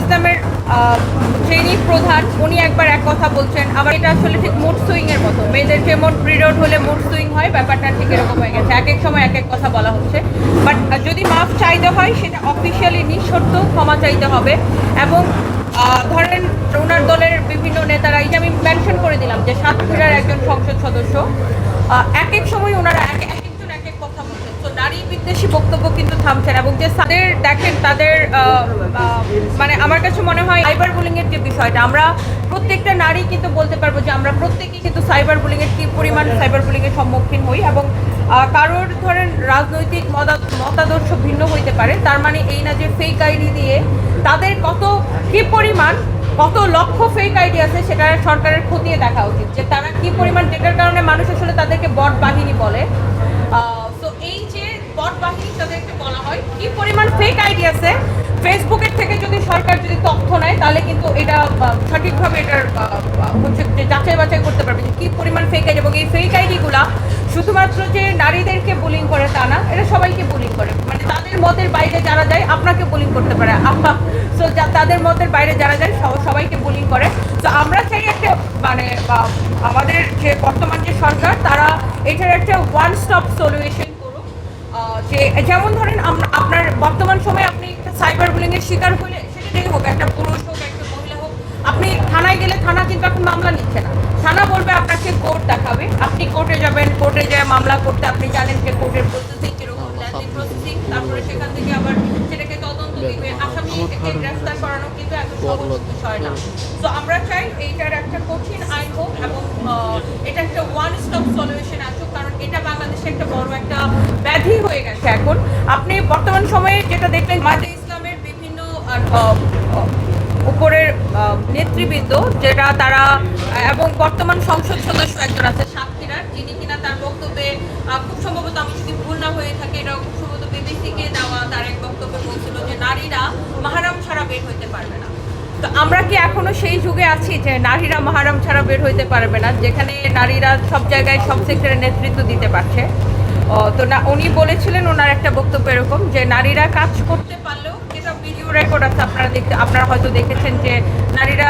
ইসলামের যিনি প্রধান, উনি একবার এক কথা বলছেন। আবার এটা আসলে ঠিক মুড সুইং এর মতো। মেয়েদের যেমন পিরিয়ড হলে মুড সুইং হয়, ব্যাপারটা ঠিক এরকম হয়ে গেছে। এক এক সময় এক এক কথা বলা হচ্ছে। বাট যদি মাফ চাইতে হয়, সেটা অফিসিয়ালি নিঃশর্ত ক্ষমা চাইতে হবে। এবং ধরেন ওনার দলের বিভিন্ন নেতারা, এই যে আমি মেনশন করে দিলাম যে সাতক্ষীরার একজন সংসদ সদস্য এক এক সময় ওনারা এক এক একজন এক এক কথা বলছেন। তো নারী বিদ্বেষী বক্তব্য কিন্তু থামছেন এবং যে তাদের দেখেন, তাদের আমার কাছে মনে হয় সাইবার বুলিং এর যে বিষয়টা আমরা প্রত্যেকটা নারী কিন্তু বলতে পারব যে আমরা প্রত্যেকেই কিন্তু সাইবার বুলিং এর কি পরিমাণ সাইবার বুলিং এর সম্মুখীন হই এবং কারোর ধরেন রাজনৈতিক মতা- মতাদর্শ ভিন্ন হইতে পারে তার মানে এই না যে ফেক আইডি দিয়ে তাদের কত কি পরিমাণ কত লক্ষ ফেক আইডি আছে সেটা সরকারের খতিয়ে দেখা উচিত যে তারা কি পরিমাণ যেটার কারণে মানুষ আসলে তাদেরকে বট বাহিনী বলে তো এই যে বট বাহিনী তাদেরকে বলা হয় কি পরিমাণ ফেক আইডি আছে ফেসবুকের থেকে যদি সরকার যদি তথ্য নেয় তাহলে কিন্তু এটা সঠিকভাবে এটার হচ্ছে যাচাই বাছাই করতে পারবে যে কি পরিমাণ ফেক আইডি এবং এই ফেক আইডিগুলা শুধুমাত্র যে নারীদেরকে বুলিং করে তা না এটা সবাইকে বুলিং করে। মানে তাদের মতের বাইরে যারা যায়, আপনাকে বুলিং করতে পারে। সো তাদের মতের বাইরে যারা যায় সবাইকে বুলিং করে। তো আমরা চাই একটা মানে আমাদের যে বর্তমান যে সরকার, তারা এটার একটা ওয়ান স্টপ সলিউশন করুক যে, যেমন ধরেন আপনার বর্তমান সময়ে আপনি একটা সাইবার বুলিং এর শিকার হলে সেটা যেই হোক, একটা পুরুষ হোক আপনি থানায় গেলে থানা কিন্তু এখন মামলা নিচ্ছে না। থানা বলবে আপনাকে কোর্ট দেখাবে। আপনি কোর্টে যাবেন কোর্টে যায় মামলা করতে আপনি জানেন যে কোর্টের প্রসেসিং কীরকম ল্যান্ডিং প্রসেসিং তারপরে সেখান থেকে আবার সেটাকে তদন্ত দিবে। গ্রেফতার করানো কিন্তু এত সহজ বিষয় না। তো আমরা চাই এইটার একটা কঠিন আইন হোক এবং আহ, এটা একটা ওয়ান স্টপ সলিউশন আসুক কারণ এটা বাংলাদেশে একটা বড় একটা ব্যাধি হয়ে গেছে এখন। আপনি বর্তমান সময়ে যেটা দেখলেন মাঝে ইসলামের বিভিন্ন উপরের নেতৃবৃন্দ, যেটা তারা, এবং বর্তমান সংসদ সদস্য একজন আছে সাতক্ষীরার, যিনি কিনা তার বক্তব্যে খুব সম্ভবত আমি যদি ভুল না হয়ে থাকে এটা খুব সম্ভবত বিবিসিকে দেওয়া তার এক বক্তব্যে বলছিল যে নারীরা মাহারাম ছাড়া বের হইতে পারবে না। তো আমরা কি এখনও সেই যুগে আছি যে নারীরা মাহারাম ছাড়া বের হইতে পারবে না, যেখানে নারীরা সব জায়গায় সব সেক্টরে নেতৃত্ব দিতে পারছে? তো না, উনি বলেছিলেন ওনার একটা বক্তব্য এরকম যে নারীরা কাজ করতে পারলেও আছে আপনারা দেখতে আপনারা হয়তো দেখেছেন যে নারীরা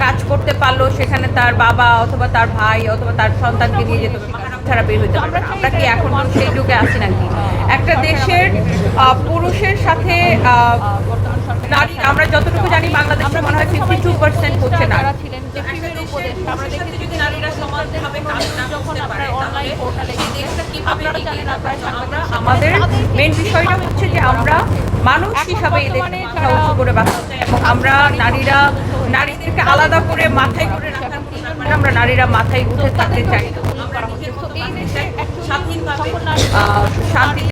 কাজ করতে পারলেও সেখানে তার বাবা অথবা তার ভাই অথবা তার সন্তানকে নিয়ে যেতে। হবে মাহারাম ছাড়া বের হইতে পারবে আমরা কি এখনও সেই যুগে আছি নাকি? একটা দেশের পুরুষের সাথে নারী আমরা যতটুকু জানি বাংলাদেশে মনে হয় ফিফটি টু পার্সেন্ট হচ্ছে না আমরা যদি নারীরা সমানভাবে কাজ না করতে পারে তাহলে আমাদের মেন বিষয়টা হচ্ছে যে আমরা মানুষ হিসাবে এদের মাথা উঁচু করে বাঁচতে এবং আমরা নারীরা নারীদেরকে আলাদা করে মাথায় করে রাখার আমরা নারীরা মাথায় উঠে থাকতে চাই স্বাধীনভাবে শান্তি